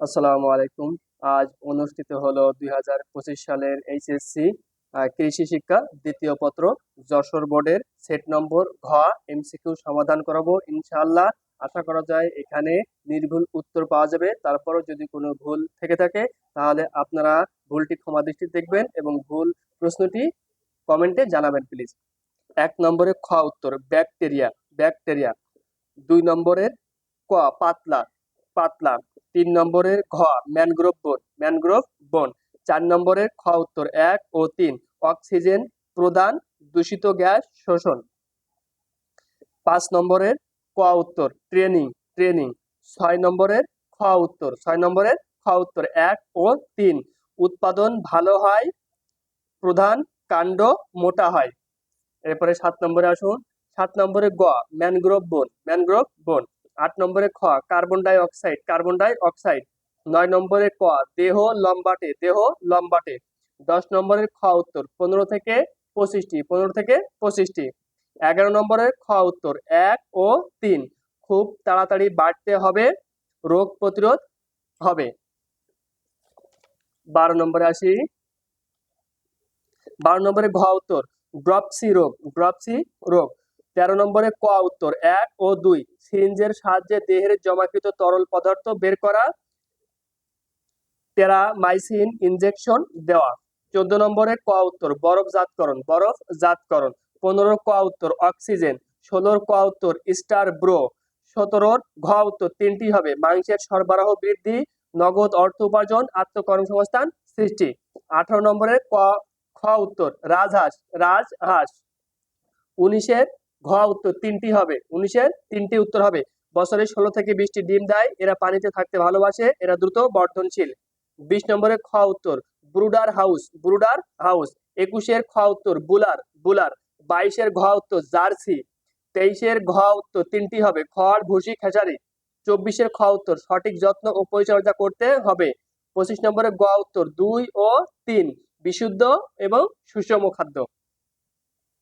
আসসালামু আলাইকুম। আজ অনুষ্ঠিত হলো দুই হাজার পঁচিশ সালের এইচএসসি কৃষি শিক্ষা দ্বিতীয় পত্র। যশোর বোর্ডের সেট নম্বর ঘ, এমসিকিউ সমাধান করাবো ইনশাআল্লাহ। আশা করা যায় এখানে নির্ভুল উত্তর পাওয়া যাবে। তারপরও যদি কোনো ভুল থেকে থাকে, তাহলে আপনারা ভুলটি ক্ষমা দৃষ্টি দেখবেন এবং ভুল প্রশ্নটি কমেন্টে জানাবেন, প্লিজ। এক নম্বরে খ উত্তর, ব্যাকটেরিয়া ব্যাকটেরিয়া। দুই নম্বরের ক, পাতলা পাতলা। তিন নম্বরের ঘ, ম্যানগ্রোভ বন ম্যানগ্রোভ বন। চার নম্বরের খ উত্তর, এক ও তিন, অক্সিজেন প্রদান, দূষিত গ্যাস শোষণ। পাঁচ নম্বরের ক উত্তর, ট্রেনিং ট্রেনিং। ছয় নম্বরের খ উত্তর, ছয় নম্বরের খ উত্তর, এক ও তিন। উৎপাদন ভালো হয়, প্রধান কাণ্ড মোটা হয়। এরপরে সাত নম্বরে আসুন। সাত নম্বরে গ, ম্যানগ্রোভ বন ম্যানগ্রোভ বন। আট নম্বরে খ, carbon dioxide carbon dioxide নয় নম্বরে ক, দেহ লম্বাটে দেহ লম্বাটে। দশ নম্বরের খ উত্তর, পনেরো থেকে পঁচিশটি, পনেরো থেকে পঁচিশটি। এগারো নম্বরের খ উত্তর, এক ও তিন। খুব তাড়াতাড়ি বাড়তে হবে, রোগ প্রতিরোধ হবে। বারো নম্বরে আসি। বারো নম্বরে ঘ উত্তর, ড্রপসি রোগ ড্রপসি রোগ। তেরো নম্বরে ক উত্তর, এক ও দুই, সিরিঞ্জের সাহায্যে দেহের জমাকৃত তরল পদার্থ বের করা, টেরামাইসিন ইনজেকশন দেওয়া। চোদ্দ নম্বরে ক উত্তর, বরফ জাতকরণ বরফ জাতকরণ। পনেরো ক উত্তর, অক্সিজেন। ষোলোর ক উত্তর, স্টার ব্রো। সতেরোর ঘ উত্তর, তিনটি হবে, মাংসের সরবরাহ বৃদ্ধি, নগদ অর্থ উপার্জন, আত্মকর্মসংস্থান সৃষ্টি। আঠারো নম্বরে ক, খ উত্তর, রাজহাঁস রাজহাঁস। উনিশের ঘ উত্তর, তিনটি হবে। উনিশের তিনটি উত্তর হবে। বছরে ষোলো থেকে বিশটি ডিম দেয়। এরা পানিতে থাকতে ভালোবাসে। এরা দ্রুত বর্ধনশীল। বিশ নম্বরে খ উত্তর, ব্রুডার হাউস ব্রুডার হাউস। একুশের খ উত্তর, বুলার বুলার। বাইশের ঘ উত্তর, জার্সি। তেইশের ঘ উত্তর, তিনটি হবে, খড়, ভুসি, খেসারি। চব্বিশের খ উত্তর, সঠিক যত্ন ও পরিচর্যা করতে হবে। পঁচিশ নম্বরে গ উত্তর, দুই ও তিন, বিশুদ্ধ এবং সুষম খাদ্য।